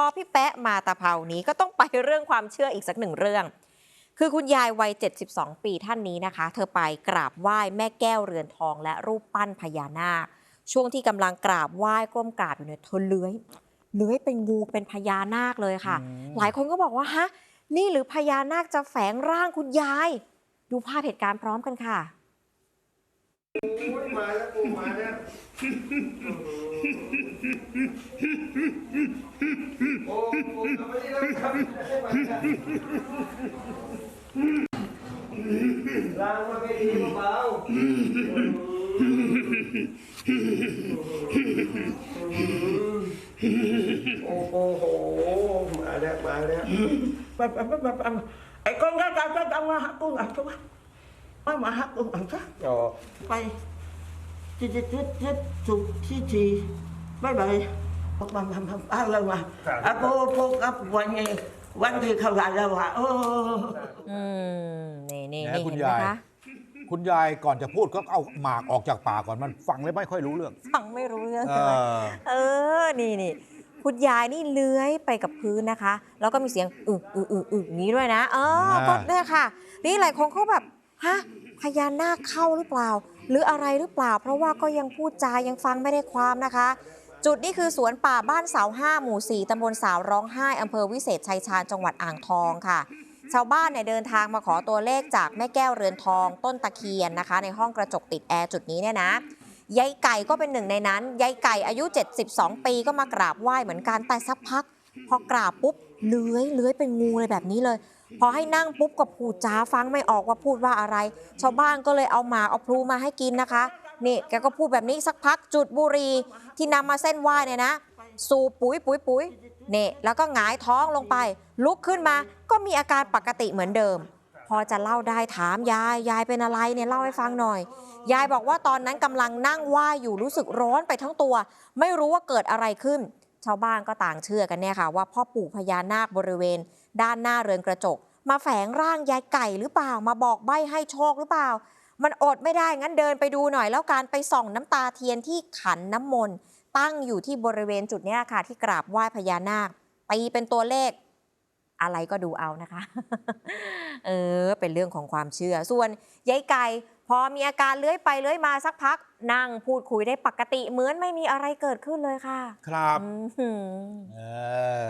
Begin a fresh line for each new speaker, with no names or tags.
อพี่แปะมาตะเภานี้ก็ต้องไปเรื่องความเชื่ออีกสักหนึ่งเรื่อง คือคุณยายวัย 72 ปีท่านนี้นะคะ เธอไปกราบไหว้แม่แก้วเรือนทอง และรูปปั้นพญานาค ช่วงที่กำลังกราบไหว้ก้มกราบอยู่เนี่ยเธอเลื้อยเลื้อยเป็นงูเป็นพญานาคเลยค่ะ
อืม
หลายคนก็บอกว่าฮะนี่หรือพญานาคจะแฝงร่างคุณยาย ดูภาพเหตุการณ์พร้อมกันค่ะ
มาแล้วกูมาแล้ว โอ้โหทำไมได้แล้วครับล้างมาไม่ดีเบาโอ้โหมาแล้วมาแล้ว
Ba- ba- ba- ba- ba- Ê, con ra ra ra ra hả con à con à mà hát con à sao
อ๋อ
bay chết chết chết chết chụp chi chi bye bye ba ba ba ba ba lần mà à cô cô gặp quan nghe quan thì không lại đâu hả ô
อืมนี่นี่
แหม
นี่
คุณ
เห็นไหม
ยาย
คะ
คุณยายก่อนจะพูดก็เอาหมากออกจากปากก่อนมันฟังแล้วไม่ค่อยรู้เรื่อง
ฟังไม่รู้เรื่อง
เอ
ใช่ไหม
อ
เออนี่นี่คุณยายนี่เลื้อยไปกับพื้นนะคะ แล้วก็มีเสียงอึกอึกอึกอึกอย่างนี้ด้วยนะเออก็เนี่ยค่ะ นี่หลายคนเขาแบบฮะพญานาคเข้าหรือเปล่า หรืออะไรหรือเปล่า เพราะว่าก็ยังพูดจายังฟังไม่ได้ความนะคะ จุดนี้คือสวนป่าบ้านเสาห้าหมู่ 4ตำบลสาวร้องไห้อำเภอวิเศษชัยชาญจังหวัดอ่างทองค่ะ ชาวบ้านเนี่ยเดินทางมาขอตัวเลขจากแม่แก้วเรือนทอง ต้นตะเคียนนะคะ ในห้องกระจกติดแอร์จุดนี้เนี่ยนะยายไก่ก็เป็นหนึ่งในนั้นยายไก่อายุ 72 ปีก็มากราบไหว้เหมือนกันแต่สักพัก พอกราบปุ๊บเลื้อยเลื้อยเป็นงูเลยแบบนี้เลย พอให้นั่งปุ๊บก็พูดจาฟังไม่ออกว่าพูดว่าอะไร ชาวบ้านก็เลยเอาหมากเอาพลูมาให้กินนะคะ นี่แกก็พูดแบบนี้สักพักจุดบุรีที่นำมาเส้นไหว้เนี่ยนะ สูบปุ๋ยปุ๋ยปุ๋ยนี่แล้วก็หงายท้องลงไป ลุกขึ้นมาก็มีอาการปกติเหมือนเดิม พอจะเล่าได้ถามยายยายเป็นอะไรเนี่ยเล่าให้ฟังหน่อย ยายบอกว่าตอนนั้นกำลังนั่งไหว้อยู่รู้สึกร้อนไปทั้งตัว ไม่รู้ว่าเกิดอะไรขึ้น ชาวบ้านก็ต่างเชื่อกันเนี่ยค่ะ ว่าพ่อปู่พญานาคบริเวณ ด้านหน้าเรือนกระจก มาแฝงร่างยายไก่หรือเปล่ามาบอกใบให้โชคหรือเปล่า มันอดไม่ได้งั้นเดินไปดูหน่อย แล้วการไปส่องน้ำตาเทียนที่ขันน้ำมนต์ตั้งอยู่ที่บริเวณจุดเนี้ยค่ะ ที่กราบไหว้พญานาคตีเป็นตัวเลข อะไรก็ดูเอานะคะ เออ เป็นเรื่องของความเชื่อ ส่วนยายไก่พอมีอาการเลื้อยไปเลื้อยมาสักพัก นั่งพูดคุยได้ปกติเหมือนไม่มีอะไรเกิดขึ้นเลยค่ะ
ครับ
อื้อหือ
เออ